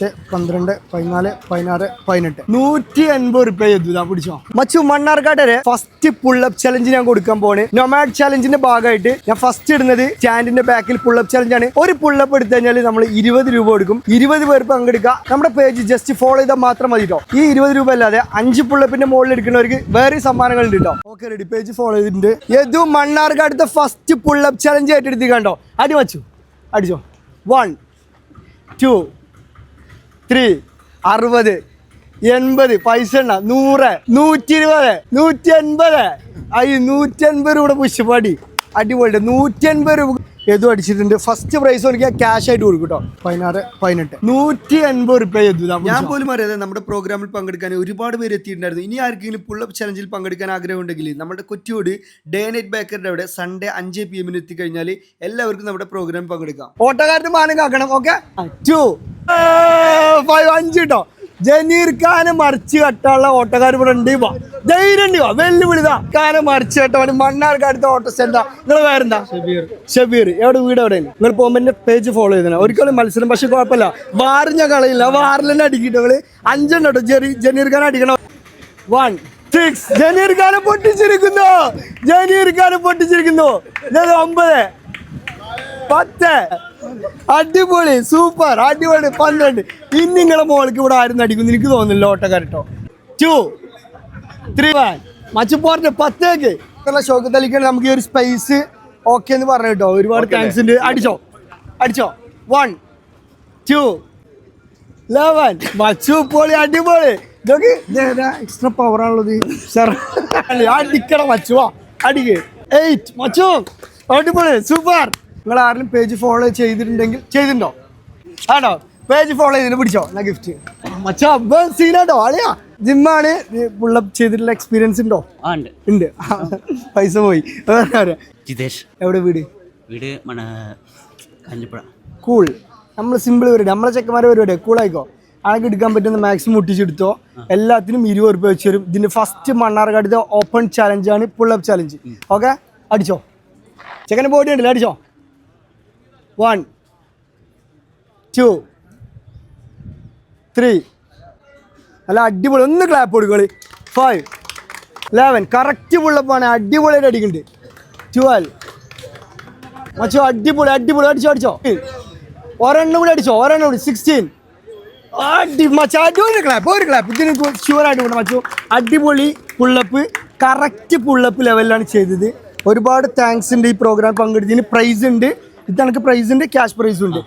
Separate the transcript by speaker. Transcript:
Speaker 1: പത്ത് പന്ത്രണ്ട് പതിനാല് പതിനാറ് പതിനെട്ട്. നൂറ്റി എൺപത് റുപ്യ പിടിച്ചോ. മച്ചു മണ്ണാർക്കാട്ടരെ ഫസ്റ്റ് പുള്ളപ്പ് ചലഞ്ച് ഞാൻ കൊടുക്കാൻ പോണ് നൊമാഡ് ചലഞ്ചിന്റെ ഭാഗമായിട്ട് ഞാൻ ഫസ്റ്റ് ഇടുന്നത് സ്റ്റാൻഡിന്റെ ബാക്കിൽ പുള്ളപ്പ് ചലഞ്ച് ആണ്. ഒരു പുള്ളപ്പ് എടുത്തു കഴിഞ്ഞാൽ നമ്മൾ ഇരുപത് രൂപ കൊടുക്കും. ഇരുപത് പേർ പങ്കെടുക്കുക. നമ്മുടെ പേജ് ജസ്റ്റ് ഫോളോ ചെയ്താൽ മാത്രം മതി കേട്ടോ ഈ ഇരുപത് രൂപ അല്ലാതെ അഞ്ച് പുള്ളപ്പിന്റെ മുകളിൽ എടുക്കുന്നവർക്ക് വേറെ സമ്മാനങ്ങൾ ഉണ്ട് കേട്ടോ ഓക്കെ റെഡി പേജ് ഫോളോ ചെയ്തിട്ടുണ്ട് ഏതു മണ്ണാർക്കാടുത്തെ ഫസ്റ്റ് പുള്ളപ്പ് ചലഞ്ച് ഏറ്റെടുത്തി കണ്ടോ അടി വച്ചു അടിച്ചോ. വൺ ടു ത്രീ അറുപത് എൺപത് പൈസ എണ്ണ നൂറ് നൂറ്റി ഇരുപത് നൂറ്റി എൺപത് അയ്യ നൂറ്റി എൺപത് രൂപയുടെ പുഷ്പാടി അടിപൊളി നൂറ്റി എൺപത് രൂപ എതു അടിച്ചിട്ടുണ്ട്. ഫസ്റ്റ് പ്രൈസ് എനിക്ക് ക്യാഷ് ആയിട്ട് കൊടുക്കും കേട്ടോ. പതിനാറ് പതിനെട്ട്. നൂറ്റി എൺപത് റുപ്യ ഞാൻ പോലും അറിയാതെ നമ്മുടെ പ്രോഗ്രാമിൽ പങ്കെടുക്കാൻ ഒരുപാട് പേര് എത്തിയിട്ടുണ്ടായിരുന്നു. ഇനി ആർക്കെങ്കിലും പുള്ളപ്പ് ചലഞ്ചിൽ പങ്കെടുക്കാൻ ആഗ്രഹമുണ്ടെങ്കിൽ നമ്മുടെ കൊറ്റിയോട് ഡേ നൈറ്റ് ബേക്കറിന്റെ അവിടെ സൺഡേ അഞ്ച് പി എമ്മിന് എത്തിക്കഴിഞ്ഞാൽ എല്ലാവർക്കും നമ്മുടെ പ്രോഗ്രാമിൽ പങ്കെടുക്കാം. ഓട്ടോകാരുടെ മാനം കാക്കണം ഓക്കെ ടു ഫൈവ് അഞ്ച് കേട്ടോ ജനീർ ഖാനെ മറിച്ച് കട്ടാനുള്ള ഓട്ടക്കാർ ഇവിടെ ഉണ്ട്. വാ. ധൈര്യം വാ. വെല്ലുവിളിതാ ഖാനെ മറിച്ച് കെട്ടാൻ മണ്ണാർക്ക് അടുത്ത ഓട്ടോ സെന്റാ നിങ്ങൾ വേറെന്താ ഷബീർ. എവിടെ വീട് എവിടെ? നിങ്ങൾ പോകുമ്പോൾ എന്റെ പേജ് ഫോളോ ചെയ്തേ ഒരിക്കലും മത്സരം പക്ഷെ കുഴപ്പമില്ല. വാറ് ഞാൻ കളയില്ല. വാറിൽ തന്നെ അടിക്കിട്ട് നിങ്ങൾ? അഞ്ചെണ്ണം കേട്ടോ ജെറി ജനീർ ഖാൻ അടിക്കണം. വൺ സിക്സ് ജനീർ ഖാനെ പൊട്ടിച്ചിരിക്കുന്നു. ജനീർ ഖാനെ പൊട്ടിച്ചിരിക്കുന്നു. ഒമ്പത്. പത്ത്. അടിപൊളി സൂപ്പർ അടിപൊളി പന്ത്രണ്ട്. ഇനി നിങ്ങളെ മോൾക്ക് ഇവിടെ ആരും നടിക്കുന്നു എനിക്ക് തോന്നുന്നില്ല ഓട്ടക്കാരട്ടോ ടു ത്രീ വൺ മച്ചുപോറിന്റെ പത്തേക്ക്. ഷോക്ക് തലിക്കാൻ നമുക്ക് ഈ ഒരു സ്പേസ് ഓക്കെ എന്ന് പറഞ്ഞു കേട്ടോ ഒരുപാട് താങ്ക്സ് ഉണ്ട്. അടിച്ചോ അടിച്ചോ. വൺ ടു ലെവൻ മച്ചു പൊളി അടിപൊളി. ഇതൊക്കെ എക്സ്ട്രാ പവർ ആണുള്ളത് സാർ അടിക്കണം മച്ചുവാ അടിക്ക്. എയ്റ്റ് മച്ചു. അടിപൊളി സൂപ്പർ. നിങ്ങൾ ആരെങ്കിലും പേജ് ഫോളോ ചെയ്തിട്ടുണ്ടെങ്കിൽ ചെയ്തിട്ടുണ്ടോ? ആണോ? പേജ് ഫോളോ ചെയ്തിട്ട് പിടിച്ചോ? എന്നാ ഗിഫ്റ്റ് മച്ചാ സീനാട്ടോ ആളിയാ ജിമ്മാണ്. പുള്ളപ്പ് ചെയ്തിട്ടുള്ള എക്സ്പീരിയൻസ് ഉണ്ടോ?
Speaker 2: ഉണ്ട്.
Speaker 1: പൈസ പോയി.
Speaker 2: ജിതേഷ്.
Speaker 1: എവിടെ വീട്?
Speaker 2: വീട്
Speaker 1: കൂൾ നമ്മൾ സിമ്പിൾ പരിപാടി. നമ്മളെ ചെക്കന്മാരെ പരിപാടി. കൂളായിക്കോ ആൾക്ക് എടുക്കാൻ പറ്റുന്ന മാക്സിമം മുട്ടിച്ചെടുത്തോ എല്ലാത്തിനും ഇരുപത് റുപ്യ വെച്ച് തരും. ഇതിന്റെ ഫസ്റ്റ് മണ്ണാർക്കാടിന്റെ ഓപ്പൺ ചാലഞ്ചാണ് ആണ് പുള്ളപ്പ് ചാലഞ്ച് ഓക്കെ അടിച്ചോ. ചെക്കന്റെ ബോഡി ഉണ്ടല്ലോ അടിച്ചോ? One two three. അല്ല അടിപൊളി. ഒന്ന് ക്ലാപ്പ് കൊടുക്കളി ഫൈവ് ലെവൻ കറക്റ്റ് പുള്ളപ്പാണ് അടിപൊളിയായിട്ട് അടിക്കുന്നുണ്ട്. ട്വൽവ് മച്ചോ അടിപൊളി അടിപൊളി. അടിച്ചോ അടിച്ചോ. ഒരെണ്ണം കൂടി അടിച്ചോ. ഒരെണ്ണം കൂടി. സിക്സ്റ്റീൻ അടി മച്ചോ അടിപൊളി ക്ലാപ്പ് ഒരു ക്ലാപ്പ് ഇതിന് ഷുവർ ആയിട്ട് മച്ചു. അടിപൊളി പുള്ളപ്പ് കറക്റ്റ് പുള്ളപ്പ് ലെവലിലാണ് ചെയ്തത്. ഒരുപാട് താങ്ക്സ് ഉണ്ട് ഈ പ്രോഗ്രാം പങ്കെടുത്തതിന്. പ്രൈസ് ഉണ്ട്. ഇത് നമുക്ക് പ്രൈസ് ക്യാഷ് പ്രൈസും ഉണ്ട്.